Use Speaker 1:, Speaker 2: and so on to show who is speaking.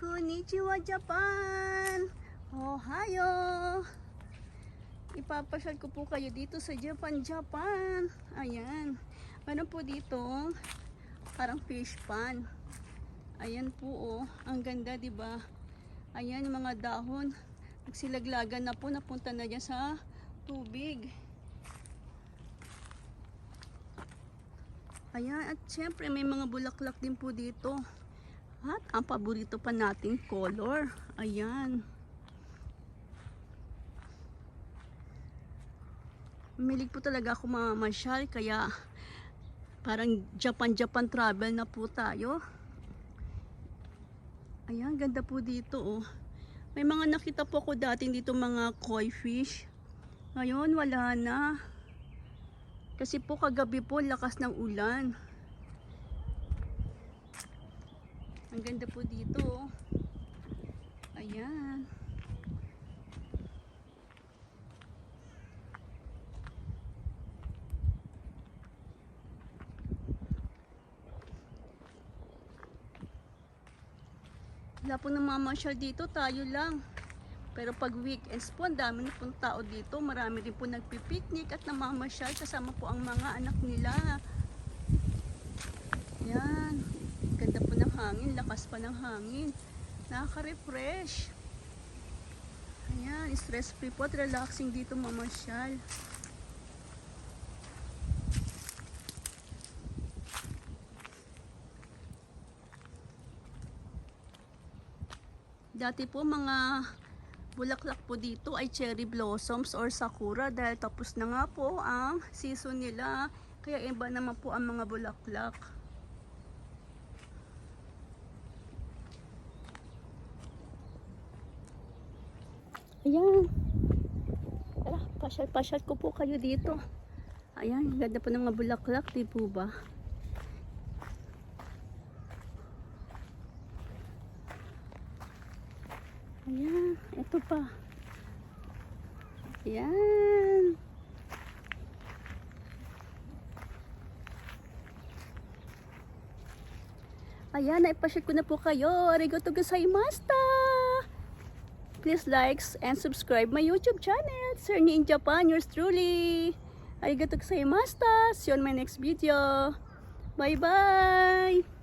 Speaker 1: Konnichiwa, Japan! Ohio! Ipapasyal ko po kayo dito sa Japan, Japan. Ayan. Ano po dito? Parang fish pan. Ayan po oh. Ang ganda, ba? Ayan yung mga dahon. Nagsilaglagan na po. Napunta na dyan sa tubig. Ayan. At syempre may mga bulaklak din po dito. At ang paborito pa nating color. Ayan. Milig po talaga ako mamamasyal kaya parang Japan-Japan travel na po tayo. Ayan, ganda po dito oh. May mga nakita po ako dating dito mga koi fish. Ngayon wala na. Kasi po kagabi po lakas ng ulan. Ang ganda po dito. oh. Ayan. Wala po namamasyal dito, tayo lang. Pero pag weekends po, ang dami na pong tao dito. Marami rin po nagpipiknik at namamasyal kasama po ang mga anak nila. Yan. Ganda po ng hangin, lakas pa ng hangin. Nakaka-refresh. Ayan, stress free po at relaxing dito mamasyal. Dati po mga bulaklak po dito ay cherry blossoms or sakura dahil tapos na nga po ang season nila. Kaya iba naman po ang mga bulaklak. Ayan. Tara, pasyal-pasyal ko po kayo dito. Ayan, ganda po ng mga bulaklak, di po ba? Ayan, ito pa. Ayan. Ayan, naipashare ko na po kayo. Arigato gozaimashita! Please like and subscribe my YouTube channel. Sir in Japan, yours truly. Arigato gozaimashita. See you on my next video. Bye-bye!